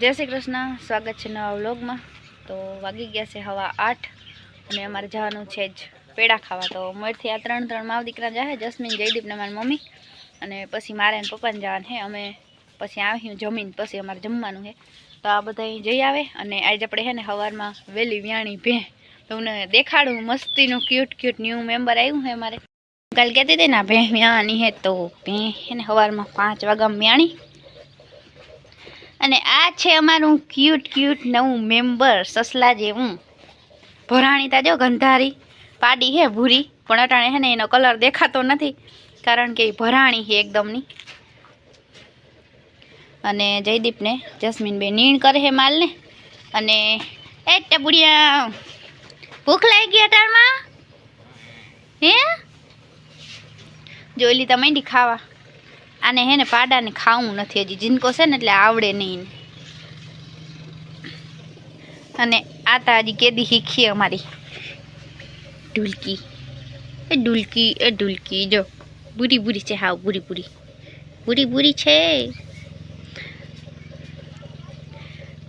જય શ્રી કૃષ્ણ. સ્વાગત છે નવા વ્લોગમાં. તો વાગી ગયા છે હવા આઠ અને અમારે જવાનું છે જ પેડા ખાવા. તો મોરથી આ ત્રણ ત્રણ માવ દીકરા જાય જસ્મીન જયદીપને મારી મમ્મી. અને પછી મારે અને પપ્પાને જવાનું છે. અમે પછી આવ્યું જમીન, પછી અમારે જમવાનું છે. તો આ બધા જઈ આવે અને આજે આપણે છે ને સવારમાં વહેલી વ્યાણી ભે. તમને દેખાડું મસ્તીનું ક્યુટ ક્યુટ ન્યૂ મેમ્બર આવ્યું છે અમારે. કાલ કહેતી હતી ને ભે વ્યાણી હે તો ભે. ને સવારમાં પાંચ વાગ્યામાં વ્યાણી. અને આ છે અમારું ક્યુટ ક્યુટ નવું મેમ્બર સસલા જેવું. ભરાણી તાજો ગંધારી, પાડી હે ભૂરી પણ અટાણે હે ને એનો કલર દેખાતો નથી, કારણ કે એ ભરાણી છે એકદમની. અને જયદીપને જસ્મીનબે નીણ કરે હે માલને. અને એ ટબુડિયા, ભૂખ લાગી ગઈ અટાણમાં હે? જોઈ લીધા માંડી ખાવા. આને હે ને પાડાને ખાવું નથી હજી. જીનકો છે ને એટલે આવડે નહીં. અને આ તા હજી કેદી શીખી અમારી. ઢુલકી એ ઢુલકી એ ઢુલકી જો બુરી બુરી છે. હાવ બુરી બુરી બુરી બુરી છે.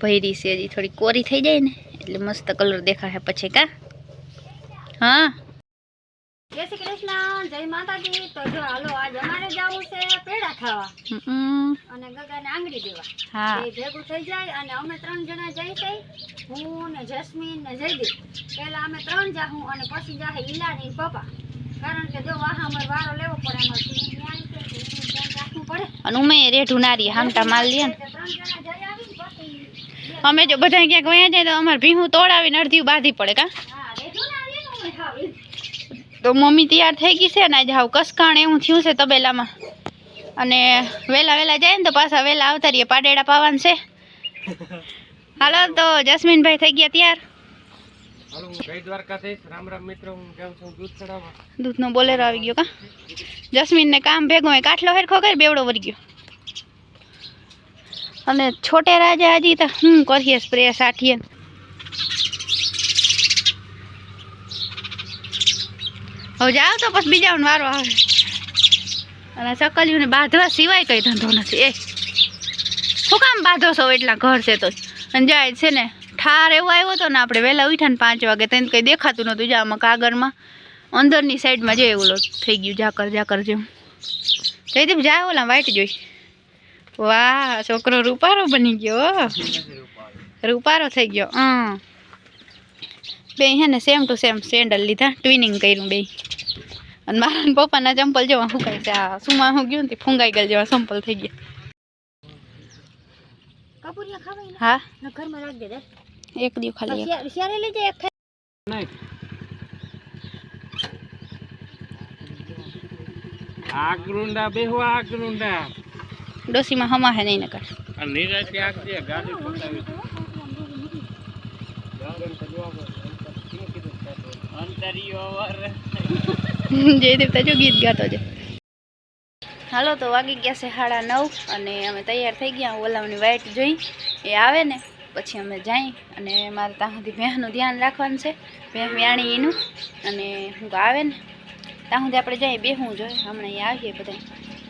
ભૈરી છે હજી. થોડી કોરી થઈ જાય ને, એટલે મસ્ત કલર દેખાશે પછી કા? હા. જય શ્રી કૃષ્ણ. જય માતાજી. તો જો, હાલો, આજ અમારે જવું છે. હમ, અને ગગાને આંગળી દેવા. હા. એ ભેગું થઈ જાય અને અમે ત્રણ જણા જઈ હું ને જસ્મીન ને જયદીપ. પહેલા અમે ત્રણ જાહું અને પછી જાહે ઈલાની ને પપ્પા. કારણ કે જો વાહ અમારે વારો લેવો પડે અમારે રાખવું પડે. અને ઉમે રેઠું નારી હામટા માલ લે ને. ત્રણ જણા જઈ આવીને પછી અમે જો બધા ક્યાંક વયા જાય તો અમારે ભીહું તોડાવીને અડધી બાંધી પડે કા? તો મમ્મી તૈયાર થઈ ગઈ છે ને આજે હાવ કસકાણ એવું થયું છે તબેલામાં. અને વહેલા વહેલા જાય ને તો પાછા વહેલા આવતા રહીએ. પાડેડા પાવાનું છે. હાલો તો જસ્મીનભાઈ થઈ ગયા ત્યાર. દૂધનો બોલેરો આવી ગયો કા? જસ્મીનને કામ ભેગો હોય કાટલો હેરખો કરી બેવડો વરી ગયો. અને છોટે રાજા હજી તો હું કરીએ સ્પ્રે સાઠીએ. હવે જાઓ તો પછી બીજાનો વારો આવે. અને ચકલીઓને બાંધવા સિવાય કંઈ ધંધો નથી. એ, શું કામ બાંધો છો એટલા ઘર છે તો અને જાય છે ને, ઠાર એવો આવ્યો હતો ને, આપણે વહેલા ઉઠ્યા ને પાંચ વાગે તેને કંઈ દેખાતું નહોતું જા આમાં કાગળમાં. અંદરની સાઈડમાં જે ઓલો થઈ ગયું, ઝાકર ઝાકર જેવું. જયદીપ જાય ઓલા વાઈટ જોઈ. વાહ, છોકરો રૂપારો બની ગયો રૂપારો થઈ ગયો, હં. બે હે ને સેમ ટુ સેમ સેન્ડલ લીધા ટ્વિનિંગ કર્યું બે અને મારા ને પપ્પાના ચંપલ જેવા ફૂંકાય છે. આ સુમાં હું ગયું ને તે ફૂંકાઈ ગયેલ જેવા સંપલ થઈ ગયા. કપૂરિયા ખાવા ને? હા? ના ઘરમાં રાખ દે દે એક દિવસ ખાલી એક. શિયારે લઈ જાય એક નહીં. આગરુંડા બેહો આગરુંડા ડોસીમાં હમા હે નહીં નકર. આ નિરાતે આગજે ગાડી પતાવી અંતરિયો જયદેવ જો ગીત ગાતો છે. હાલો, તો વાગી ગયા છે સાડા નવ અને અમે તૈયાર થઈ ગયા. ઓલાવની વાઈટ જોઈ. એ આવે ને, પછી અમે જઈ અને મારે ત્યાં સુધી ભેંસનું ધ્યાન રાખવાનું છે. ભેહ વ્યાણી અને હું આવે ને, ત્યાં સુધી આપણે જઈએ બેહવું જોઈએ હમણાં અહીં આવીએ બધા.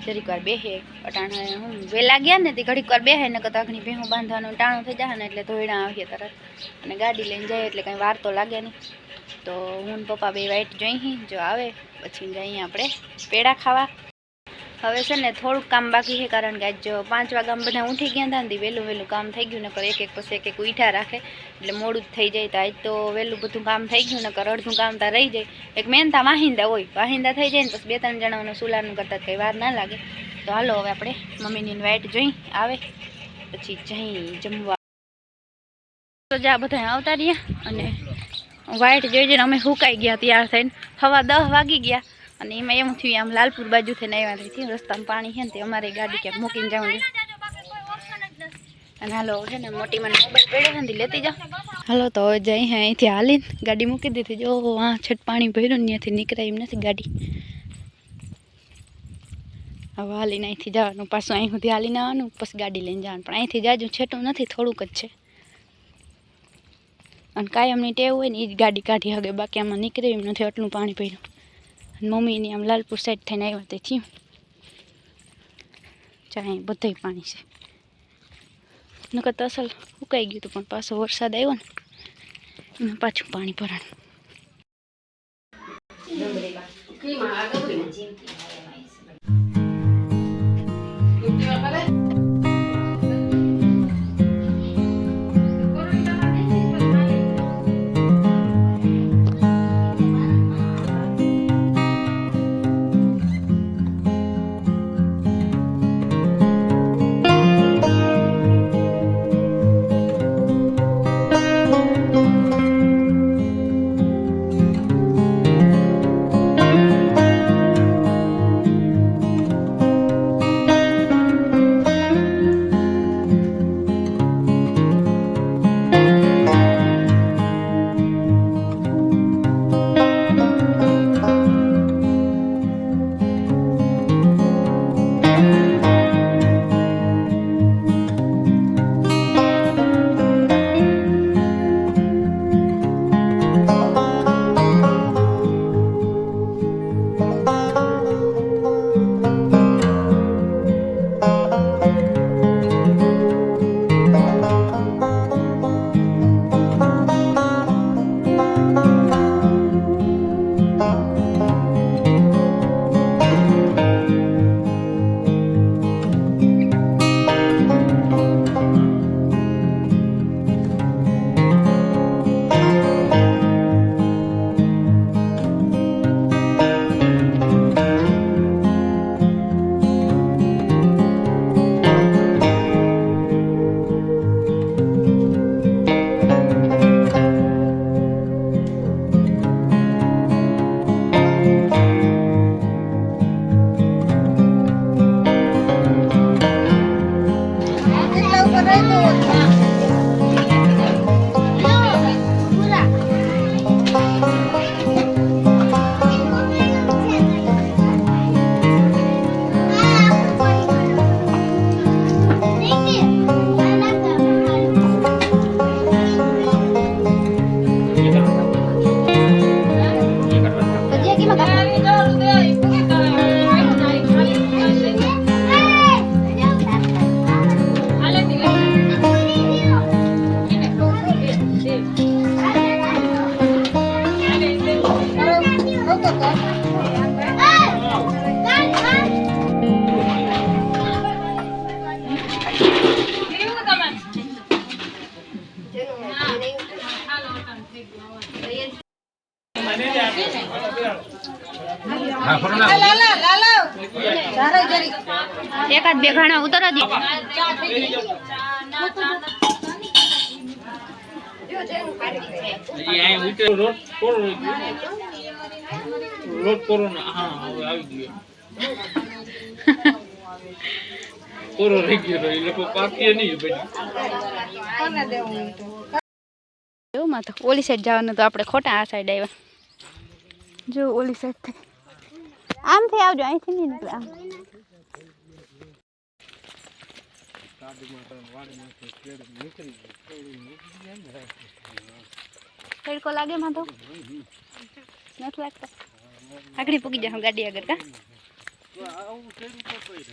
જરીક વાર બેહે અટાણે હું વહેલા ગયા ને, તે ઘડીક વાર બેહે ને કદાચ ઘણી ભેહું બાંધવાનું ટાણું થઈ જાય ને, એટલે ધોઈડા આવીએ તરત. અને ગાડી લઈને જાય એટલે કંઈ વાર તો લાગે નહીં. તો હું પપ્પા બે વાઈટ જોઈ જો આવે, પછી જઈએ આપણે પેડા ખાવા. હવે છે ને થોડુંક કામ બાકી છે, કારણ કે આજ જો પાંચ વાગ્યામાં બધા ઉઠી ગયા હતા ને વહેલું વહેલું કામ થઈ ગયું, નકર એક એક પછી એક એક ઉઠા રાખે, એટલે મોડું જ થઈ જાય તો આજ તો વહેલું બધું કામ થઈ ગયું, નકર અડધું કામ ત્યાં રહી જાય. એક મેનતા વાહિંદા હોય, વાહિંદા થઈ જાય ને પછી બે ત્રણ જણાઓને સુલાનું કરતાં કંઈ વાર ના લાગે. તો હાલો હવે આપણે મમ્મીની વાઈટ જોઈ આવે, પછી જઈ જમવા. તો જા બધા આવતા રહ્યા અને વાઈટ જોઈ જોઈને અમે હુકાઈ ગયા તૈયાર થઈને. હવા દસ વાગી ગયા. અને એમાં એમ થયું, આમ લાલપુર બાજુ થઈને આવ્યા હતી રસ્તામાં પાણી છે ને તે અમારે ગાડી ક્યાંક મૂકીને જવું છે. અને હાલો, છે ને, મોટી મને મોબાઈલ પડ્યો છે ને, તે લેતી જાઓ. હાલો, તો હવે જઈ હે અહીંથી હાલીને ગાડી મૂકી દીધી. જો વાં છઠ પાણી ભર્યું ને ત્યાંથી નીકળાય એમ નથી ગાડી. હવે હાલીને અહીંથી જવાનું. પાછું અહીં સુધી હાલીને આવવાનું, પછી ગાડી લઈને જવાનું. પણ અહીંથી જાજુ છેટું નથી, થોડુંક જ છે. અને કાયમની ટેવ હોય ને એ જ ગાડી કાઢી હગે, બાકી આમાં નીકળે એમ નથી, આટલું પાણી પડ્યું અને મમ્મીની આમ લાલપુર સાઈડ થઈને આવ્યા તે થયું. ચાય બધે પાણી છે. નકર તો અસલ ઉકાઈ ગયું હતું, પણ પાછો વરસાદ આવ્યો ને, એમાં પાછું પાણી ભરાણ. 我来弄。એકાદ બે ઘણા ઉતરા દી લોટ કોરો લોટ કોરો હા હવે આવી કોરો રહી ગયો, એ લોકો પાકીએ નહીં માં તો? ઓલી સાઈડ જવાનું તો આપણે ખોટા આ સાઈડ આવ્યા. જો ઓલી સાઈડથી. આમથી આવજો અહીંથી નહીં નીકળે આમ. તડકો લાગે માં તો? નથી લાગતો. આગળ પૂગી જાવ ગાડી આગળ કા?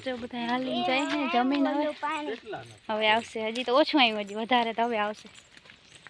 જો બધા હાલી જાય જમીન હવે આવશે હજી તો ઓછું આવ્યું હજી વધારે તો હવે આવશે.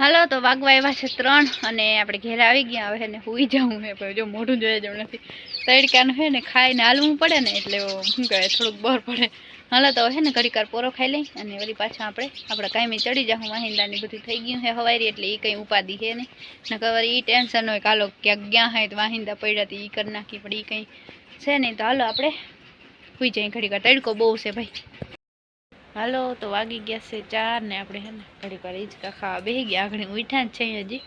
હાલો, તો વાગવા એવા છે ત્રણ અને આપણે ઘેર આવી ગયા. હવે ને હુઈ જવું પણ જો મોઢું જોઈએ જવું નથી. તડકાનું હે ને ખાઈને હાલવું પડે ને, એટલે શું કહેવાય થોડુંક બહાર પડે. હાલો, તો હે ને ઘડીકાર પોરો ખાઈ લઈ અને વળી પાછા આપણે આપણે કાંઈ ચડી જાઉં. વાહિંદાની બધું થઈ ગયું હે હવારી, એટલે એ કંઈ ઉપાધિ છે નહીં. નકર એ ટેન્શન હોય કાલો ક્યાંક ગયા હોય તો વાહિંદા પડ્યા તો એ કરી નાખી, પણ એ કંઈ છે નહીં. તો હાલો, આપણે હુઈ જઈએ. ઘડીકાર તડકો બહુ છે ભાઈ. હાલો, તો વાગી ગયા છે ચાર ને આપણે હે ને ઘડીક વાર હિંચકા ખાવા બેસી ગયા. આગળ ઉઠ્યા જ છે હજી.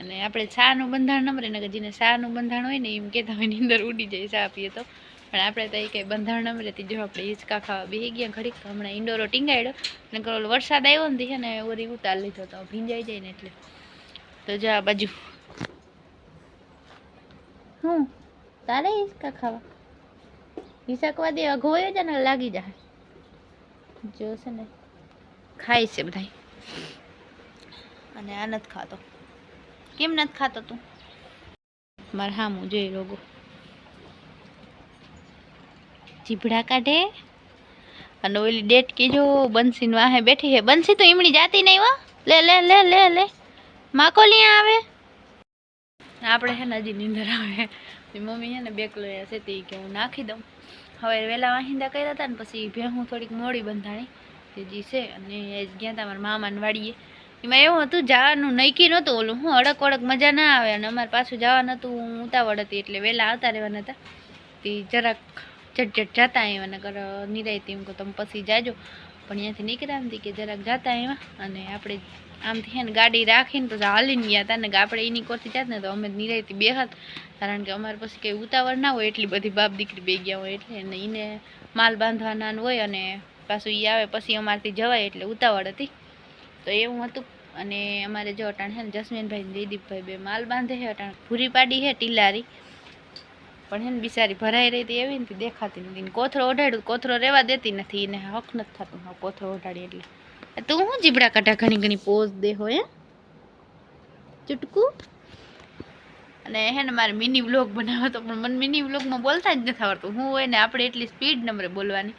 અને આપણે શાનું બંધારણ નમરે ને જેને શાનું બંધારણ હોય ને, એમ કહેતા હોય અંદર ઉડી જાય ચા પીએ તો. પણ આપણે તો એ કંઈ બંધારણ નંબરેથી જો આપણે હિંચકા ખાવા બેસી ગયા ઘડીક. હમણાં ઇન્ડોરો ટીંગાડ્યો ને કરો વરસાદ આવ્યો ને છે ને, ઓરી ઉતાર લીધો તો ભીંજાઈ જાય ને એટલે. તો જો આ બાજુ. હું? તારે હિંચકા ખાવા? હિંચકવા દે અઘો હોય જ ને લાગી જાય જો છે ને, ખાય છે બધા અને આ નથી ખાતો. કેમ નથી ખાતો તું? મારે હામું જોઈ રોગો. જીભડા કાઢે અને ઓલી ડેટ કીજો બંસીન વાહે બેઠી હે. બંસી તો એમની જાતી નહીં વા લે લે લે લે લે. માકો લ્યાં આવે. આપણે હે ને હજી નીંદર આવે. મમ્મી હે ને બેકલો છે તે કે હું નાખી દઉં. હવે વહેલા વાહિંદા કર્યા હતા ને પછી ભેહું થોડીક મોડી બંધાણી જી છે અને એ ગયા હતા મારા મામાને વાડીએ. એમાં એવું હતું, જવાનું નૈકી નહોતું ઓલું, હું અડક અડક મજા ના આવે અને અમારે પાછું જવાનું હતું, હું ઉતાવળ હતી એટલે વહેલા આવતા રહેવાના હતા. તે જરાક ઝટઝટ જતા આવ્યા કર નિરાયતી એમ કહો, તમે પછી જાજો. પણ અહીંયાથી નીકળ્યા હતી કે જરાક જતા આવ્યા અને આપણે આમથી હે ને ગાડી રાખીને પછી હાલીને ગયા હતા ને આપણે એની કોરથી જાત ને તો અમે નિરાયથી બે હાથ કારણ કે અમારે પછી કંઈ ઉતાવળ ના હોય એટલી બધી બાપ દીકરી બે ગયા હોય એટલે અને એને માલ બાંધવાના હોય અને પાછું એ આવે પછી અમારથી જવાય એટલે ઉતાવળ હતી. તો એવું હતું. અને અમારે જો અટાણ છે ને જસ્મીનભાઈ ને જયદીપભાઈ બે માલ બાંધે છે અટાણ પૂરી પાડી છે ટીલારી. પણ હે ને બિચારી ભરાઈ રહી હતી એવી નથી દેખાતી નથી કોથરો ઓઢાડ્યું, કોથરો રહેવા દેતી નથી. એને હક નથી થતું કોથરો ઓઢાડી એટલે. તું હું જીબડા કાઢા ઘણી ઘણી પોઝ દે હોય ચૂટકું? અને હે ને મારે મિની વ્લોગ બનાવ્યો હતો પણ મને મિની વ્લોગમાં બોલતા જ નથી આવડતું. હું હોય ને આપણે એટલી સ્પીડ નંબરે બોલવાની.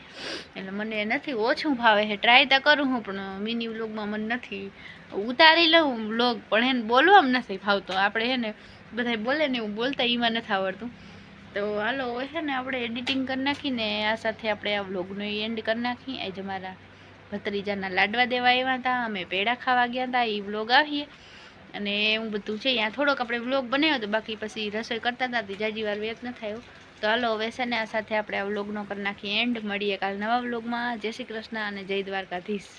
એટલે મને નથી ઓછું ભાવે છે ટ્રાય તો કરું હું, પણ મિની વ્લોગમાં મને નથી. ઉતારી લઉં વ્લોગ પણ એને બોલવામાં નથી ફાવતો. આપણે હે ને બધા બોલે ને એવું બોલતા એમાં નથી આવડતું. તો હાલો હે ને આપણે એડિટિંગ કરી નાખીને આ સાથે આપણે આ વ્લોગનો એન્ડ કરી નાખીએ. આજે મારા ભત્રીજાના લાડવા દેવા આવ્યા હતા અમે પેડા ખાવા ગયા હતા એ વ્લોગ આવીએ. અને એવું બધું છે ત્યાં થોડોક આપણે વ્લોગ બનાવ્યો હતો બાકી પછી રસોઈ કરતા હતા જાજી વાર વેત ન થયો તો હાલો, હવે છે ને આ સાથે આપણે આ વ્લોગનો કરી નાખીએ એન્ડ મળીએ કાલ નવા વ્લોગમાં. જય શ્રી કૃષ્ણ અને જય દ્વારકાધીશ.